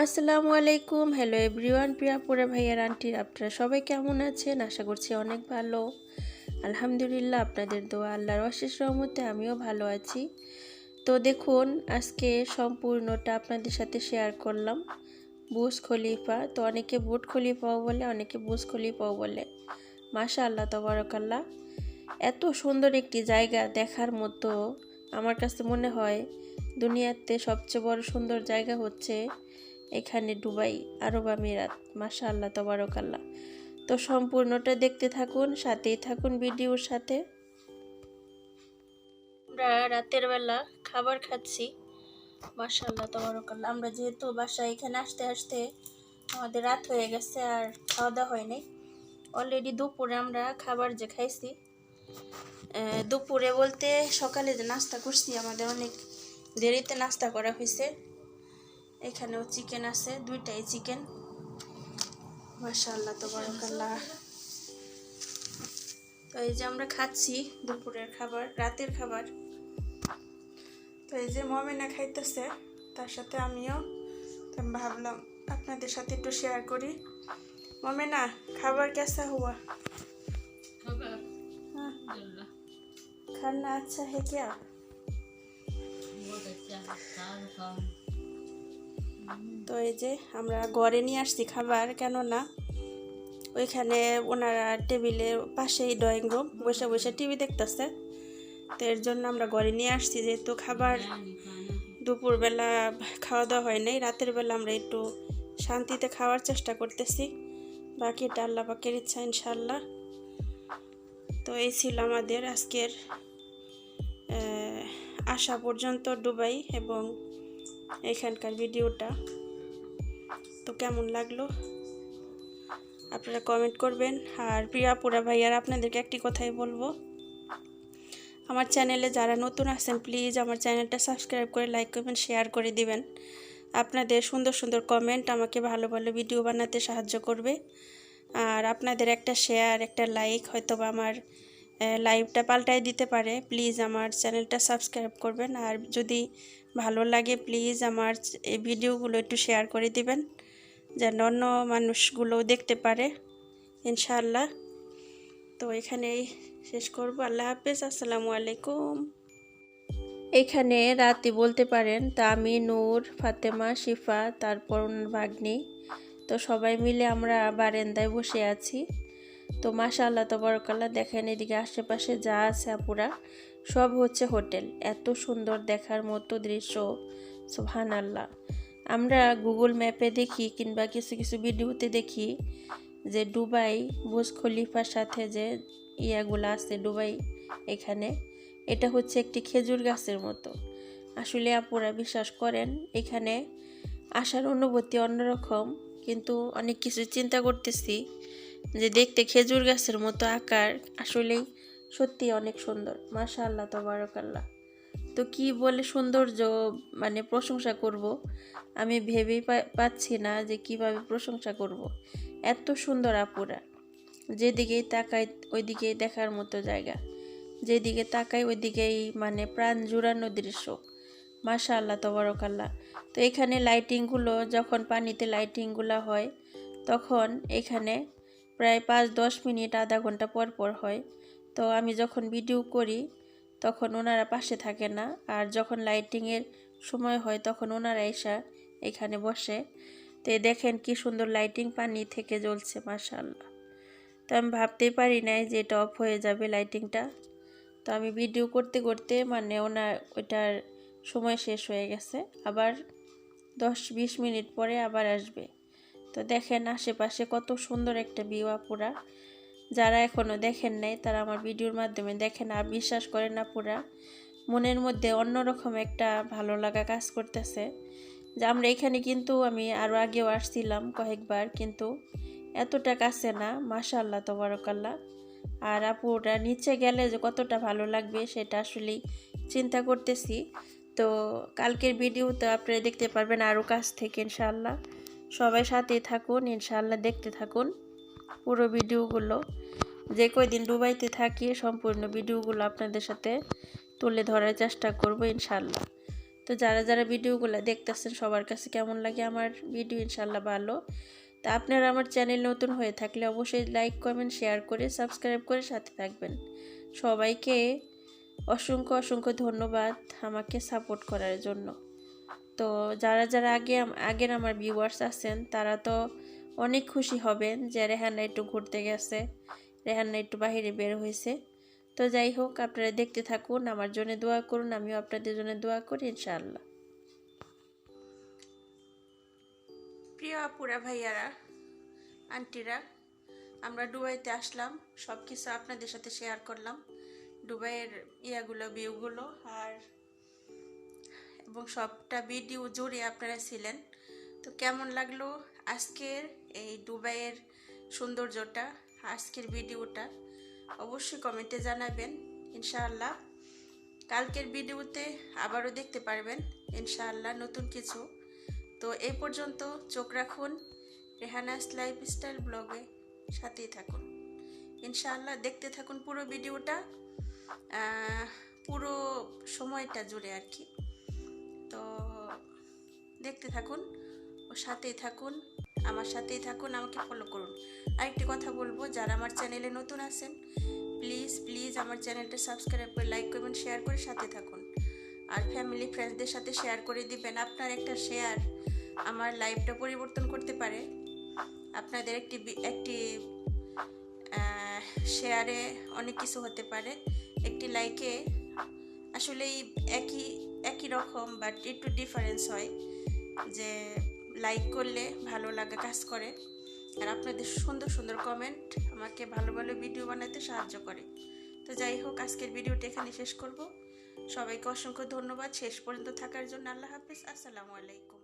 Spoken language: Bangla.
আসসালামু আলাইকুম। হ্যালো এভরিওয়ান প্রিয়াপুরে ভাইয়ার আন্টির আপনারা সবাই কেমন আছেন? আশা করছি অনেক ভালো। আলহামদুলিল্লাহ, আপনাদের দোয়া আল্লাহর অশেষ রহমতে আমিও ভালো আছি। তো দেখুন, আজকে সম্পূর্ণটা আপনাদের সাথে শেয়ার করলাম। বুস খলিফা, তো অনেকে বুট খলিফাও বলে, অনেকে বুস খলিফাও বলে। মাশা আল্লাহ তবরকাল্লাহ। এত সুন্দর একটি জায়গা দেখার মতো আমার কাছে মনে হয় দুনিয়াতে সবচেয়ে বড় সুন্দর জায়গা হচ্ছে এখানে দুবাই, আরব আমিরাত মাশা আল্লাহ তবরকাল্লাহ। তো সম্পূর্ণটা দেখতে থাকুন, সাথেই থাকুন ভিডিওর সাথে। আমরা রাতের বেলা খাবার খাচ্ছি মাশা আল্লাহ তবরকাল্লাহ। আমরা যেহেতু বাসায় এখানে আসতে আসতে আমাদের রাত হয়ে গেছে আর খাওয়া দাওয়া হয়নি অলরেডি দুপুরে আমরা খাবার যে খাইছি দুপুরে বলতে সকালে যে নাস্তা করছি, আমাদের অনেক দেরিতে নাস্তা করা হয়েছে এখানেও চিকেন আছে দুইটাই চিকেন মাসাল্লাহ তো বরকাল্লাহ তো এই যে আমরা খাচ্ছি দুপুরের খাবার রাতের খাবার। তো এই যে মমিনা খাইতেছে তার সাথে আমিও। ভাবলাম আপনাদের সাথে একটু শেয়ার করি। মমিনা খাবার কেসা হুয়া? হ্যাঁ। খানা আচ্ছা হে কে তো এই যে আমরা ঘরে নিয়ে আসছি খাবার, কেননা ওইখানে ওনারা টেবিলে পাশেই ড্রয়িং রুম, বসে বসে টিভি দেখতেছে। তো এর জন্য আমরা ঘরে নিয়ে আসছি, যেহেতু খাবার দুপুরবেলা খাওয়া দাওয়া হয় নাই, রাতের বেলা আমরা একটু শান্তিতে খাওয়ার চেষ্টা করতেছি। বাকিটা আল্লাহ পাকের ইচ্ছা ইনশাল্লাহ তো এই ছিল আমাদের আজকের আসা পর্যন্ত ডুবাই এবং এখানকার ভিডিওটা। তো কেমন লাগল? আপনারা কমেন্ট করবেন। আর প্রিয়া পুরা ভাইয়ার আপনাদেরকে একটি কথাই বলব। আমার চ্যানেলে যারা নতুন আছেন প্লিজ আমার চ্যানেলটা সাবস্ক্রাইব করে লাইক করবেন শেয়ার করে দিবেন। আপনাদের সুন্দর সুন্দর কমেন্ট আমাকে ভালো ভালো ভিডিও বানাতে সাহায্য করবে। আর আপনাদের একটা শেয়ার একটা লাইক হয়তো বা আমার লাইভটা পাল্টাই দিতে পারে। প্লিজ আমার চ্যানেলটা সাবস্ক্রাইব করবেন। আর যদি ভালো লাগে, প্লিজ আমার এই ভিডিওগুলো একটু শেয়ার করে দিবেন, যেন অন্য মানুষগুলো দেখতে পারে, ইনশাআল্লাহ। তো এখানেই শেষ করব। আল্লাহ হাফেজ, আসসালামু আলাইকুম। এখানে রাতে বলতে পারেন তা আমি নূর, ফাতেমা, শিফা, তারপর ভাগ্নি। তো সবাই মিলে আমরা বারান্দায় বসে আছি। তো মাশা আল্লাহ তবরকাল্লা দেখেন এদিকে আশেপাশে যা আছে আপুরা, সব হচ্ছে হোটেল। এত সুন্দর দেখার মতো দৃশ্য সুবহান আল্লাহ আমরা গুগল ম্যাপে দেখি কিংবা কিছু কিছু ভিডিওতে দেখি যে দুবাই বুজ খলিফার সাথে যে ইয়াগুলো আছে দুবাই এখানে, এটা হচ্ছে একটি খেজুর গাছের মতো। আসলে আপুরা বিশ্বাস করেন, এখানে আসার অনুভূতি অন্যরকম, কিন্তু অনেক কিছু চিন্তা করতেছি। যে দেখতে খেজুর গাছের মতো আকার আসলেই সত্যি অনেক সুন্দর। মাশা আল্লাহ তবারকাল্লাহ। তো কি বলে সৌন্দর্য মানে প্রশংসা করব? আমি ভেবেই পাচ্ছি না যে কীভাবে প্রশংসা করব। এত সুন্দর আপুরা। যেদিকেই তাকাই ওইদিকেই দেখার মতো জায়গা। যেদিকে তাকাই ওইদিকেই মানে প্রাণ জুড়ানো দৃশ্য। মাশা আল্লাহ তবরকাল্লাহ। তো এখানে লাইটিংগুলো যখন পানিতে লাইটিংগুলো হয়, তখন এখানে প্রায় পাঁচ দশ মিনিট আধা ঘণ্টা পর পর হয়। তো আমি যখন ভিডিও করি, তখন ওনারা পাশে থাকে না। আর যখন লাইটিংয়ের সময় হয়, তখন ওনারা এসা এখানে বসে। তো দেখেন কি সুন্দর লাইটিং পানি থেকে জ্বলছে, মাশাআল্লাহ। তো আমি ভাবতেই পারি নাই যে এটা অফ হয়ে যাবে লাইটিংটা তো আমি ভিডিও করতে করতে মানে ওনার ওইটার সময় শেষ হয়ে গেছে। আবার দশ বিশ মিনিট পরে আবার আসবে। তো দেখেন আশেপাশে কত সুন্দর একটা ভিউ আপুরা। যারা এখনও দেখেন নাই, তারা আমার ভিডিওর মাধ্যমে দেখেন। আর বিশ্বাস করেন আপুরা, মনের মধ্যে অন্যরকম একটা ভালো লাগা কাজ করতেছে। যে আমরা এখানে কিন্তু আমি আরও আগেও আসছিলাম কয়েকবার, কিন্তু এতটা কাছে না মাশা আল্লাহ তবরকাল্লাহ। আর আপুরা নিচে গেলে যে কতটা ভালো লাগবে, সেটা আসলেই চিন্তা করতেছি। তো কালকের ভিডিও তো আপনারা দেখতে পারবেন আরও কাছ থেকে, ইনশাআল্লাহ। সবাই সাথেই থাকুন, ইনশাআল্লাহ দেখতে থাকুন পুরো ভিডিওগুলো। যে কয়দিন দুবাইতে থাকি, সম্পূর্ণ ভিডিওগুলো আপনাদের সাথে তুলে ধরার চেষ্টা করব ইনশাআল্লাহ। তো যারা যারা ভিডিওগুলো দেখতেছেন, সবার কাছে কেমন লাগে আমার ভিডিও? ইনশাল্লাহ ভালো। তা আপনারা আমার চ্যানেল নতুন হয়ে থাকলে অবশ্যই লাইক, কমেন্ট, শেয়ার করে সাবস্ক্রাইব করে সাথে থাকবেন। সবাইকে অসংখ্য অসংখ্য ধন্যবাদ আমাকে সাপোর্ট করার জন্য। তো যারা যারা আগে আগের আমার ভিউয়ার্স আছেন, তারা তো অনেক খুশি হবেন যে রেহানা একটু ঘুরতে গেছে, রেহানা একটু বাইরে বের হয়েছে। তো যাই হোক, আপনারা দেখতে থাকুন, আমার জন্য দোয়া করুন, আমিও আপনাদের জন্য দোয়া করি, ইনশাআল্লাহ। প্রিয় আপুরা, ভাইয়ারা, আন্টিরা, আমরা দুবাইতে আসলাম সব কিছু আপনাদের সাথে শেয়ার করলাম। দুবাইয়ের ইয়াগুলো ভিউগুলো আর এবং সবটা ভিডিও জুড়ে আপনারা ছিলেন। তো কেমন লাগল আজকের এই দুবাইয়ের সৌন্দর্যটা, আজকের ভিডিওটা অবশ্যই কমেন্টে জানাবেন, ইনশাআল্লাহ। কালকের ভিডিওতে আবারও দেখতে পারবেন, ইনশাআল্লাহ নতুন কিছু। তো এই পর্যন্ত চোখ রাখুন, রেহানাস লাইফস্টাইল ব্লগে সাথেই থাকুন। ইনশাআল্লাহ দেখতে থাকুন পুরো ভিডিওটা পুরো সময়টা জুড়ে আর কি। তো দেখতে থাকুন ও সাথেই থাকুন, আমার সাথেই থাকুন, আমাকে ফলো করুন। আরেকটি কথা বলব, যারা আমার চ্যানেলে নতুন আছেন প্লিজ প্লিজ আমার চ্যানেলটা সাবস্ক্রাইব করে লাইক করবেন শেয়ার করে সাথে থাকুন। আর ফ্যামিলি ফ্রেন্ডসদের সাথে শেয়ার করে দিবেন, আপনার একটা শেয়ার আমার লাইফটা পরিবর্তন করতে পারে। আপনাদের একটি একটি শেয়ারে অনেক কিছু হতে পারে। একটি লাইকে আসলেই একই একই রকম বাট একটু ডিফারেন্স হয় যে লাইক করলে ভালো লাগা কাজ করে। আর আপনাদের সুন্দর সুন্দর কমেন্ট আমাকে ভালো ভালো ভিডিও বানাতে সাহায্য করে। তো যাই হোক, আজকের ভিডিওটা এখানে শেষ করব। সবাইকে অসংখ্য ধন্যবাদ। শেষ পর্যন্ত থাকার জন্য আল্লাহ হাফিজ। আসসালামু আলাইকুম।